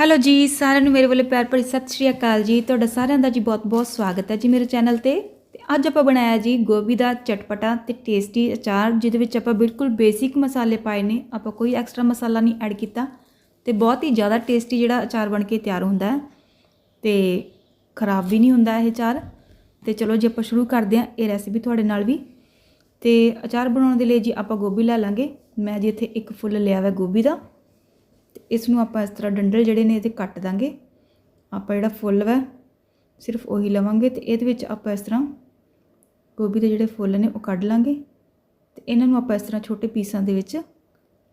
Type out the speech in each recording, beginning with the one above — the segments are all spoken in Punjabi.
ਹੈਲੋ ਜੀ, ਸਾਰਿਆਂ ਨੂੰ ਮੇਰੇ ਵੱਲੋਂ ਪਿਆਰ ਭਰੀ ਸਤਿ ਸ਼੍ਰੀ ਅਕਾਲ ਜੀ। ਤੁਹਾਡਾ ਸਾਰਿਆਂ ਦਾ ਜੀ ਬਹੁਤ-ਬਹੁਤ ਸਵਾਗਤ ਹੈ ਜੀ ਮੇਰੇ ਚੈਨਲ ਤੇ। ਤੇ ਅੱਜ ਆਪਾਂ ਬਣਾਇਆ ਜੀ ਗੋਭੀ ਦਾ ਚਟਪਟਾ ਤੇ ਟੇਸਟੀ ਅਚਾਰ, ਜਿਹਦੇ ਵਿੱਚ ਆਪਾਂ ਬਿਲਕੁਲ ਬੇਸਿਕ ਮਸਾਲੇ ਪਾਏ ਨੇ। ਆਪਾਂ ਕੋਈ ਐਕਸਟਰਾ ਮਸਾਲਾ ਨਹੀਂ ਐਡ ਕੀਤਾ ਤੇ ਬਹੁਤ ਹੀ ਜ਼ਿਆਦਾ ਟੇਸਟੀ ਜਿਹੜਾ ਅਚਾਰ ਬਣ ਕੇ ਤਿਆਰ ਹੁੰਦਾ ਹੈ। ਤੇ ਖਰਾਬ ਵੀ ਨਹੀਂ ਹੁੰਦਾ ਇਹ ਅਚਾਰ। ਤੇ ਚਲੋ ਜੀ ਆਪਾਂ ਸ਼ੁਰੂ ਕਰਦੇ ਹਾਂ, ਇਹ ਰੈਸਿਪੀ ਤੁਹਾਡੇ ਨਾਲ ਵੀ। ਤੇ ਅਚਾਰ ਬਣਾਉਣ ਦੇ ਲਈ ਜੀ ਆਪਾਂ ਗੋਭੀ ਲੈ ਲਾਂਗੇ। ਮੈਂ ਜੀ ਇੱਥੇ ਇੱਕ ਫੁੱਲ ਲਿਆ ਹੋਇਆ ਗੋਭੀ ਦਾ। ਇਸ ਨੂੰ ਆਪਾਂ ਇਸ ਤਰ੍ਹਾਂ ਡੰਡਲ ਜਿਹੜੇ ਨੇ ਇਹਦੇ ਕੱਟ ਦਾਂਗੇ। ਆਪਾਂ ਜਿਹੜਾ ਫੁੱਲ ਵਾ, ਸਿਰਫ ਉਹੀ ਲਵਾਂਗੇ ਤੇ ਇਹਦੇ ਵਿੱਚ ਆਪਾਂ ਇਸ ਤਰ੍ਹਾਂ ਗੋਭੀ ਦੇ ਜਿਹੜੇ ਫੁੱਲ ਨੇ ਉਹ ਕੱਢ ਲਾਂਗੇ ਤੇ ਇਹਨਾਂ ਨੂੰ ਆਪਾਂ ਇਸ ਤਰ੍ਹਾਂ ਛੋਟੇ ਪੀਸਾਂ ਦੇ ਵਿੱਚ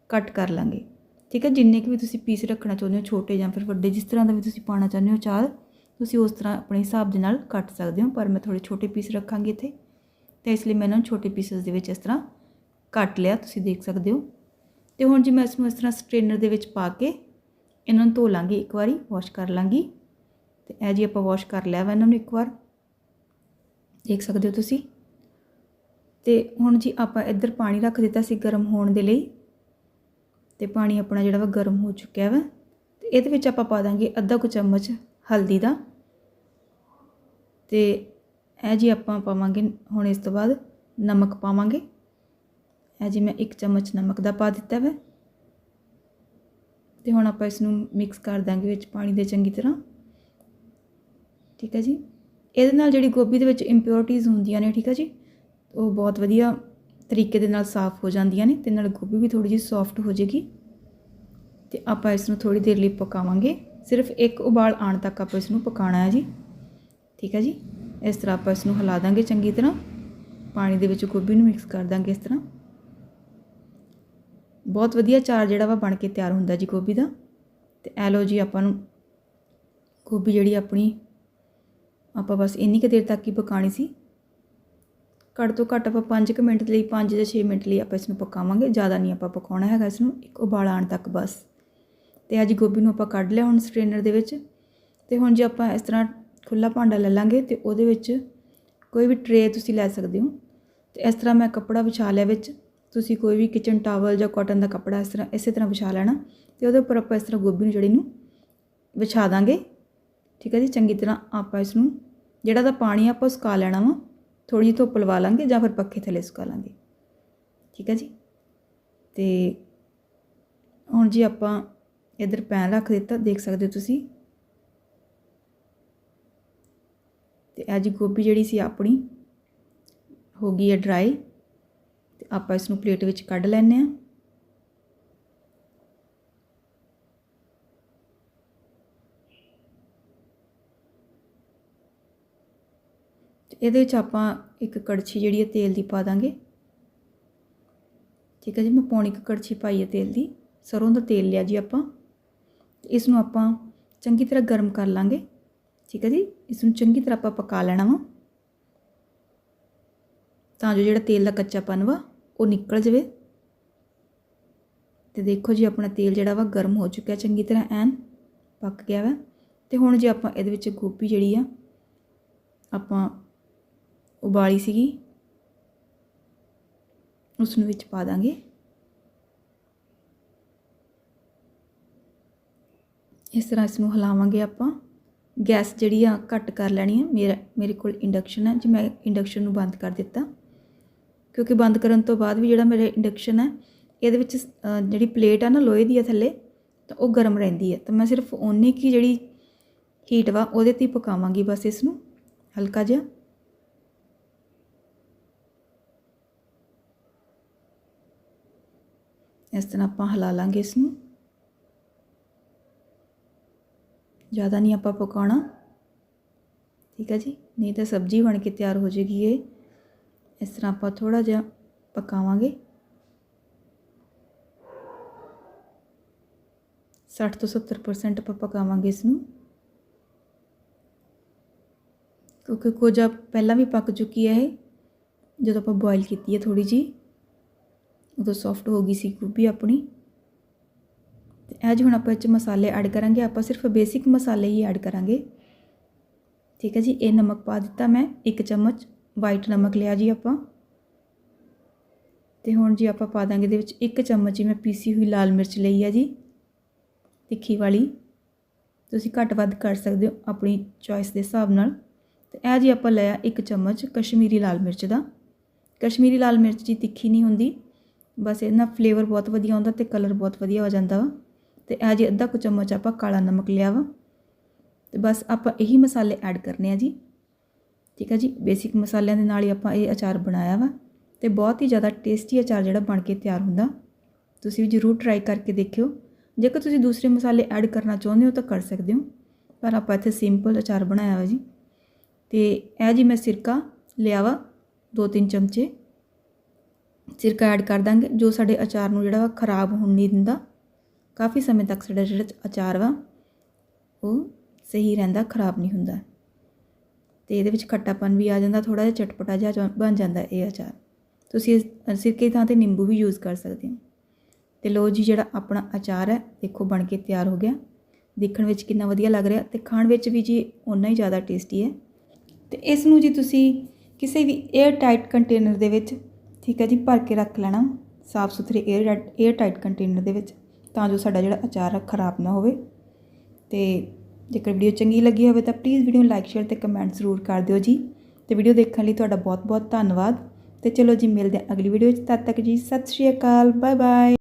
ਕੱਟ ਕਰ ਲਾਂਗੇ। ਠੀਕ ਹੈ, ਜਿੰਨੇ ਕਿ ਵੀ ਤੁਸੀਂ ਪੀਸ ਰੱਖਣਾ ਚਾਹੁੰਦੇ ਹੋ, ਛੋਟੇ ਜਾਂ ਫਿਰ ਵੱਡੇ, ਜਿਸ ਤਰ੍ਹਾਂ ਦਾ ਵੀ ਤੁਸੀਂ ਪਾਉਣਾ ਚਾਹੁੰਦੇ ਹੋ ਚਾਰ ਤੁਸੀਂ ਉਸ ਤਰ੍ਹਾਂ ਆਪਣੇ ਹਿਸਾਬ ਦੇ ਨਾਲ ਕੱਟ ਸਕਦੇ ਹੋ, ਪਰ ਮੈਂ ਥੋੜੇ ਛੋਟੇ ਪੀਸ ਰੱਖਾਂਗੀ ਇੱਥੇ। ਤੇ ਇਸ ਲਈ ਮੈਂ ਇਹਨਾਂ ਨੂੰ ਛੋਟੇ ਪੀਸਸ ਦੇ ਵਿੱਚ ਇਸ ਤਰ੍ਹਾਂ ਕੱਟ ਲਿਆ, ਤੁਸੀਂ ਦੇਖ ਸਕਦੇ ਹੋ। ਤੇ ਹੁਣ ਜੀ ਮੈਂ ਇਸ ਨੂੰ ਇਸ ਤਰ੍ਹਾਂ ਸਟ੍ਰੇਨਰ ਦੇ ਵਿੱਚ ਪਾ ਕੇ ਇਹਨਾਂ ਨੂੰ ਧੋ ਲਾਂਗੀ, ਇੱਕ ਵਾਰੀ ਵਾਸ਼ ਕਰ ਲਾਂਗੀ। ਤੇ ਇਹ ਜੀ ਆਪਾਂ ਵਾਸ਼ ਕਰ ਲਿਆ ਵਾ ਇਹਨਾਂ ਨੂੰ ਇੱਕ ਵਾਰ। ਦੇਖ ਸਕਦੇ ਹੋ ਤੁਸੀਂ? ਤੇ ਹੁਣ ਜੀ ਆਪਾਂ ਇੱਧਰ ਪਾਣੀ ਰੱਖ ਦਿੱਤਾ ਸੀ ਗਰਮ ਹੋਣ ਦੇ ਲਈ। ਤੇ ਪਾਣੀ ਆਪਣਾ ਜਿਹੜਾ ਵਾ ਗਰਮ ਹੋ ਚੁੱਕਿਆ ਵਾ। ਤੇ ਇਹਦੇ ਵਿੱਚ ਆਪਾਂ ਪਾ ਦਾਂਗੇ ਅੱਧਾ ਕੁ ਚਮਚ ਹਲਦੀ ਦਾ। ਤੇ ਇਹ ਜੀ ਆਪਾਂ ਪਾਵਾਂਗੇ, ਹੁਣ ਇਸ ਤੋਂ ਬਾਅਦ ਨਮਕ ਪਾਵਾਂਗੇ। ਇਹ ਜੀ ਮੈਂ 1 ਚਮਚ ਨਮਕ ਦਾ ਪਾ ਦਿੱਤਾ ਵਾ। ਤੇ ਹੁਣ ਆਪਾਂ ਇਸ ਨੂੰ ਮਿਕਸ ਕਰ ਦਾਂਗੇ ਵਿੱਚ ਪਾਣੀ ਦੇ ਚੰਗੀ ਤਰ੍ਹਾਂ। ਠੀਕ ਹੈ ਜੀ? ਇਹਦੇ ਨਾਲ ਜਿਹੜੀ ਗੋਭੀ ਦੇ ਵਿੱਚ ਇੰਪਿਉਰਿਟੀਜ਼ ਹੁੰਦੀਆਂ ਨੇ, ਠੀਕ ਹੈ ਜੀ? ਉਹ ਬਹੁਤ ਵਧੀਆ ਤਰੀਕੇ ਦੇ ਨਾਲ ਸਾਫ਼ ਹੋ ਜਾਂਦੀਆਂ ਨੇ ਤੇ ਨਾਲ ਗੋਭੀ ਵੀ ਥੋੜੀ ਜਿਹੀ ਸੌਫਟ ਹੋ ਜਾਏਗੀ। ਤੇ ਆਪਾਂ ਇਸ ਨੂੰ ਥੋੜੀ ਦੇਰ ਲਈ ਪਕਾਵਾਂਗੇ। ਸਿਰਫ ਇੱਕ ਉਬਾਲ ਆਉਣ ਤੱਕ ਆਪਾਂ ਇਸ ਨੂੰ ਪਕਾਉਣਾ ਹੈ ਜੀ। ਠੀਕ ਹੈ ਜੀ? ਇਸ ਤਰ੍ਹਾਂ ਆਪਾਂ ਇਸ ਨੂੰ ਹਿਲਾ ਦਾਂਗੇ ਚੰਗੀ ਤਰ੍ਹਾਂ। ਪਾਣੀ ਦੇ ਵਿੱਚ ਗੋਭੀ ਨੂੰ ਮਿਕਸ ਕਰ ਦਾਂਗੇ ਇਸ ਤਰ੍ਹਾਂ। ਬਹੁਤ ਵਧੀਆ ਚਾਰ ਜਿਹੜਾ ਵਾ ਬਣ ਕੇ ਤਿਆਰ ਹੁੰਦਾ ਜੀ ਗੋਭੀ ਦਾ। ਤੇ ਐ ਲੋ ਜੀ ਆਪਾਂ ਨੂੰ ਗੋਭੀ ਜਿਹੜੀ ਆਪਣੀ, ਆਪਾਂ ਬਸ ਇੰਨੀ ਕੁ ਦੇਰ ਤੱਕ ਹੀ ਪਕਾਣੀ ਸੀ। ਘੱਟ ਤੋਂ ਘੱਟ ਆਪਾਂ 5 ਮਿੰਟ ਲਈ 5 ਜਾਂ 6 ਮਿੰਟ ਲਈ ਆਪਾਂ ਇਸ ਨੂੰ ਪਕਾਵਾਂਗੇ, ਜ਼ਿਆਦਾ ਨਹੀਂ ਆਪਾਂ ਪਕਾਉਣਾ ਹੈਗਾ ਇਸ ਨੂੰ ਇੱਕ ਉਬਾਲ ਆਉਣ ਤੱਕ ਬਸ। ਤੇ ਅੱਜ ਗੋਭੀ ਨੂੰ ਆਪਾਂ ਕੱਢ ਲਿਆ ਹੁਣ ਸਟ੍ਰੇਨਰ ਦੇ ਵਿੱਚ। ਤੇ ਹੁਣ ਜੇ ਆਪਾਂ ਇਸ ਤਰ੍ਹਾਂ ਖੁੱਲਾ ਭਾਂਡਾ ਲੈ ਲਾਂਗੇ ਤੇ ਉਹਦੇ ਵਿੱਚ ਕੋਈ ਵੀ ਟਰੇ ਤੁਸੀਂ ਲੈ ਸਕਦੇ ਹੋ। ਤੇ ਇਸ ਤਰ੍ਹਾਂ ਮੈਂ ਕੱਪੜਾ ਵਿਛਾ ਲਿਆ ਵਿੱਚ। ਤੁਸੀਂ ਕੋਈ ਵੀ ਕਿਚਨ ਟਾਵਲ ਜਾਂ ਕਾਟਨ ਦਾ ਕੱਪੜਾ ਇਸ ਤਰ੍ਹਾਂ, ਇਸੇ ਤਰ੍ਹਾਂ ਵਿਛਾ ਲੈਣਾ ਤੇ ਉਹਦੇ ਉੱਪਰ ਆਪਾਂ ਇਸ ਤਰ੍ਹਾਂ ਗੋਭੀ ਨੂੰ ਜਿਹੜੀ ਨੂੰ ਵਿਛਾ ਦਾਂਗੇ। ਠੀਕ ਹੈ ਜੀ? ਚੰਗੀ ਤਰ੍ਹਾਂ ਆਪਾਂ ਇਸ ਨੂੰ, ਜਿਹੜਾ ਤਾਂ ਪਾਣੀ ਆਪਾਂ ਸੁਕਾ ਲੈਣਾ ਵਾ ਥੋੜੀ ਜਿਹੀ ਧੁੱਪ ਲਵਾ ਲਾਂਗੇ ਜਾਂ ਫਿਰ ਪੱਖੇ ਥੱਲੇ ਸੁਕਾ ਲਾਂਗੇ। ਠੀਕ ਹੈ ਜੀ? ਤੇ ਹੁਣ ਜੀ ਆਪਾਂ ਇਧਰ ਪੈਨ ਰੱਖ ਦਿੱਤਾ, ਦੇਖ ਸਕਦੇ ਹੋ ਤੁਸੀਂ। ਤੇ ਇਹ ਜੀ ਗੋਭੀ ਜਿਹੜੀ ਸੀ ਆਪਣੀ, ਹੋ ਗਈ ਹੈ ਡਰਾਈ ਆਪਾਂ ਇਸ ਨੂੰ ਪਲੇਟ ਵਿੱਚ ਕੱਢ ਲੈਂਦੇ ਹਾਂ। ਇਹਦੇ ਵਿੱਚ ਆਪਾਂ ਇੱਕ ਕੜਛੀ ਜਿਹੜੀ ਹੈ ਤੇਲ ਦੀ ਪਾ ਦਾਂਗੇ। ਠੀਕ ਹੈ ਜੀ, ਮੈਂ ਪੌਣੀ ਇੱਕ ਕੜਛੀ ਪਾਈ ਹੈ ਤੇਲ ਦੀ। ਸਰੋਂ ਦਾ ਤੇਲ ਲਿਆ ਜੀ ਆਪਾਂ। ਇਸ ਨੂੰ ਆਪਾਂ ਚੰਗੀ ਤਰ੍ਹਾਂ ਗਰਮ ਕਰ ਲਾਂਗੇ। ਠੀਕ ਹੈ ਜੀ, ਇਸ ਨੂੰ ਚੰਗੀ ਤਰ੍ਹਾਂ ਆਪਾਂ ਪਕਾ ਲੈਣਾ ਵਾ। ਤਾਂ ਜੋ ਜਿਹੜਾ ਤੇਲ ਦਾ ਕੱਚਾਪਨ ਵਾ ਉਹ ਨਿਕਲ ਜਾਵੇ। ਤੇ ਦੇਖੋ ਜੀ, ਆਪਣਾ ਤੇਲ ਜਿਹੜਾ ਵਾ ਗਰਮ ਹੋ ਚੁੱਕਿਆ ਚੰਗੀ ਤਰ੍ਹਾਂ, ਐਨ ਪੱਕ ਗਿਆ ਵਾ। ਤੇ ਹੁਣ ਜੇ ਆਪਾਂ ਇਹਦੇ ਵਿੱਚ ਗੋਭੀ ਜਿਹੜੀ ਆ, ਆਪਾਂ ਉਬਾਲੀ ਸੀਗੀ ਉਸ ਨੂੰ ਵਿੱਚ ਪਾ ਦਾਂਗੇ। ਇਸ ਤਰ੍ਹਾਂ ਇਸ ਨੂੰ ਹਿਲਾਵਾਂਗੇ ਆਪਾਂ। ਗੈਸ ਜਿਹੜੀ ਆ ਘੱਟ ਕਰ ਲੈਣੀ ਹੈ ਮੇਰਾ, ਮੇਰੇ ਕੋਲ ਇੰਡਕਸ਼ਨ ਹੈ ਜੀ ਮੈਂ ਇੰਡਕਸ਼ਨ ਨੂੰ ਬੰਦ ਕਰ ਦਿੱਤਾ। ਕਿਉਂਕਿ ਬੰਦ ਕਰਨ ਤੋਂ ਬਾਅਦ ਵੀ ਜਿਹੜਾ ਮੇਰਾ ਇੰਡਕਸ਼ਨ ਹੈ, ਇਹਦੇ ਵਿੱਚ ਜਿਹੜੀ ਪਲੇਟ ਆ ਨਾ ਲੋਹੇ ਦੀ ਆ ਥੱਲੇ, ਤਾਂ ਉਹ ਗਰਮ ਰਹਿੰਦੀ ਹੈ। ਤਾਂ ਮੈਂ ਸਿਰਫ ਓਨੀ ਕੀ ਜਿਹੜੀ ਹੀਟ ਵਾ, ਉਹਦੇ ਤੇ ਹੀ ਪਕਾਵਾਂਗੀ ਬਸ ਇਸ ਨੂੰ ਹਲਕਾ ਜਿਹਾ। ਇਸ ਤਰ੍ਹਾਂ ਆਪਾਂ ਹਿਲਾ ਲਾਂਗੇ ਇਸ ਨੂੰ ਜ਼ਿਆਦਾ ਨਹੀਂ ਆਪਾਂ ਪਕਾਉਣਾ। ਠੀਕ ਹੈ ਜੀ? ਨਹੀਂ ਤਾਂ ਸਬਜ਼ੀ ਬਣ ਕੇ ਤਿਆਰ ਹੋ ਜੇਗੀ ਇਹ। ਇਸ ਤਰ੍ਹਾਂ ਆਪਾਂ ਥੋੜਾ ਜਿਹਾ ਪਕਾਵਾਂਗੇ। 60 ਤੋਂ 70% ਆਪਾਂ ਪਕਾਵਾਂਗੇ ਇਸ ਨੂੰ। ਕਿਉਂਕਿ ਕੋਜਾ ਪਹਿਲਾਂ ਵੀ ਪੱਕ ਚੁੱਕੀ ਹੈ ਇਹ। ਜਦੋਂ ਆਪਾਂ ਬੋਇਲ ਕੀਤੀ ਹੈ ਥੋੜੀ ਜੀ ਉਦੋਂ ਸੌਫਟ ਹੋ ਗਈ ਸੀ ਗੋਭੀ ਆਪਣੀ। ਤੇ ਅੱਜ ਹੁਣ ਆਪਾਂ ਇਹ 'ਚ ਮਸਾਲੇ ਐਡ ਕਰਾਂਗੇ, ਆਪਾਂ ਸਿਰਫ ਬੇਸਿਕ ਮਸਾਲੇ ਹੀ ਐਡ ਕਰਾਂਗੇ। ਠੀਕ ਹੈ ਜੀ, ਇਹ ਨਮਕ ਪਾ ਦਿੱਤਾ ਮੈਂ 1 ਚਮਚ। ਵਾਈਟ ਨਮਕ ਲਿਆ ਜੀ ਆਪਾਂ। ਤੇ ਹੁਣ ਜੀ ਆਪਾਂ ਪਾ ਦਾਂਗੇ ਇਹਦੇ ਵਿੱਚ ਇੱਕ ਚਮਚ ਹੀ ਮੈਂ ਪੀਸੀ ਹੋਈ ਲਾਲ ਮਿਰਚ ਲਈ ਆ ਜੀ, ਤਿੱਖੀ ਵਾਲੀ। ਤੁਸੀਂ ਘੱਟ ਵੱਧ ਕਰ ਸਕਦੇ ਹੋ ਆਪਣੀ ਚੋਇਸ ਦੇ ਹਿਸਾਬ ਨਾਲ। ਤੇ ਇਹ ਜੀ ਆਪਾਂ ਲਿਆ ਇੱਕ ਚਮਚ ਕਸ਼ਮੀਰੀ ਲਾਲ ਮਿਰਚ ਦਾ। ਕਸ਼ਮੀਰੀ ਲਾਲ ਮਿਰਚ ਜੀ ਤਿੱਖੀ ਨਹੀਂ ਹੁੰਦੀ। ਬਸ ਇਹਦਾ ਫਲੇਵਰ ਬਹੁਤ ਵਧੀਆ ਆਉਂਦਾ ਤੇ ਕਲਰ ਬਹੁਤ ਵਧੀਆ ਹੋ ਜਾਂਦਾ ਵਾ। ਤੇ ਇਹ ਜੀ ਅੱਧਾ ਕੁ ਚਮਚ ਆਪਾਂ ਕਾਲਾ ਨਮਕ ਲਿਆ ਵਾ। ਤੇ ਬਸ ਆਪਾਂ ਇਹੀ ਮਸਾਲੇ ਐਡ ਕਰਨੇ ਆ ਜੀ। ਠੀਕ ਹੈ ਜੀ? ਬੇਸਿਕ ਮਸਾਲਿਆਂ ਦੇ ਨਾਲ ਹੀ ਆਪਾਂ ਇਹ ਅਚਾਰ ਬਣਾਇਆ ਵਾ ਤੇ ਬਹੁਤ ਹੀ ਜ਼ਿਆਦਾ ਟੇਸਟੀ ਅਚਾਰ ਜਿਹੜਾ ਬਣ ਕੇ ਤਿਆਰ ਹੁੰਦਾ। ਤੁਸੀਂ ਵੀ ਜ਼ਰੂਰ ਟਰਾਈ ਕਰਕੇ ਦੇਖਿਓ। ਜੇਕਰ ਤੁਸੀਂ ਦੂਸਰੇ ਮਸਾਲੇ ਐਡ ਕਰਨਾ ਚਾਹੁੰਦੇ ਹੋ ਤਾਂ ਕਰ ਸਕਦੇ ਹੋ। ਪਰ ਆਪਾਂ ਇੱਥੇ ਸਿੰਪਲ ਅਚਾਰ ਬਣਾਇਆ ਵਾ ਜੀ। ਤੇ ਇਹ ਜੀ ਮੈਂ ਸਿਰਕਾ ਲਿਆ ਵਾ ਦੋ ਤਿੰਨ ਚਮਚੇ। ਸਿਰਕਾ ਐਡ ਕਰ ਦਾਂਗੇ। ਜੋ ਸਾਡੇ ਅਚਾਰ ਨੂੰ ਜਿਹੜਾ ਵਾ ਖਰਾਬ ਹੋਣ ਨਹੀਂ ਦਿੰਦਾ। ਕਾਫੀ ਸਮੇਂ ਤੱਕ ਸਾਡਾ ਜਿਹੜਾ ਅਚਾਰ ਵਾ, ਉਹ ਸਹੀ ਰਹਿੰਦਾ, ਖਰਾਬ ਨਹੀਂ ਹੁੰਦਾ। ਅਤੇ ਇਹਦੇ ਵਿੱਚ ਖੱਟਾਪਨ ਵੀ ਆ ਜਾਂਦਾ, ਥੋੜ੍ਹਾ ਜਿਹਾ ਚਟਪਟਾ ਜਿਹਾ ਬਣ ਜਾਂਦਾ ਇਹ ਅਚਾਰ। ਤੁਸੀਂ ਇਸ ਸਿਰਕੇ ਥਾਂ ਤੇ ਨਿੰਬੂ ਵੀ ਯੂਜ਼ ਕਰ ਸਕਦੇ ਹੋ। ਤੇ ਲੋ ਜੀ ਜਿਹੜਾ ਆਪਣਾ ਅਚਾਰ ਹੈ, ਦੇਖੋ ਬਣ ਕੇ ਤਿਆਰ ਹੋ ਗਿਆ। ਦੇਖਣ ਵਿੱਚ ਕਿੰਨਾ ਵਧੀਆ ਲੱਗ ਰਿਹਾ ਤੇ ਖਾਣ ਵਿੱਚ ਵੀ ਜੀ ਉਨਾ ਹੀ ਜ਼ਿਆਦਾ ਟੇਸਟੀ ਹੈ। ਤੇ ਇਸ ਨੂੰ ਜੀ ਤੁਸੀਂ ਕਿਸੇ ਵੀ 에ਅਰ ਟਾਈਟ ਕੰਟੇਨਰ ਦੇ ਵਿੱਚ, ਠੀਕ ਹੈ ਜੀ, ਭਰ ਕੇ ਰੱਖ ਲੈਣਾ। ਸਾਫ਼ ਸੁਥਰੇ 에ਅਰ 에ਅਰ ਟਾਈਟ ਕੰਟੇਨਰ ਦੇ ਵਿੱਚ, ਤਾਂ ਜੋ ਸਾਡਾ ਜਿਹੜਾ ਅਚਾਰ ਖਰਾਬ ਨਾ ਹੋਵੇ। ਤੇ ਜੇਕਰ ਵੀਡੀਓ ਚੰਗੀ ਲੱਗੀ ਹੋਵੇ ਤਾਂ ਪਲੀਜ਼ ਵੀਡੀਓ ਨੂੰ ਲਾਈਕ ਸ਼ੇਅਰ ਤੇ ਕਮੈਂਟ ਜ਼ਰੂਰ ਕਰ ਦਿਓ ਜੀ। ਤੇ ਵੀਡੀਓ ਦੇਖਣ ਲਈ ਤੁਹਾਡਾ ਬਹੁਤ ਬਹੁਤ ਧੰਨਵਾਦ। ਤੇ ਚਲੋ ਜੀ, ਮਿਲਦੇ ਹਾਂ ਅਗਲੀ ਵੀਡੀਓ ਵਿੱਚ। ਤਦ ਤੱਕ ਜੀ, ਸਤਿ ਸ਼੍ਰੀ ਅਕਾਲ। Bye bye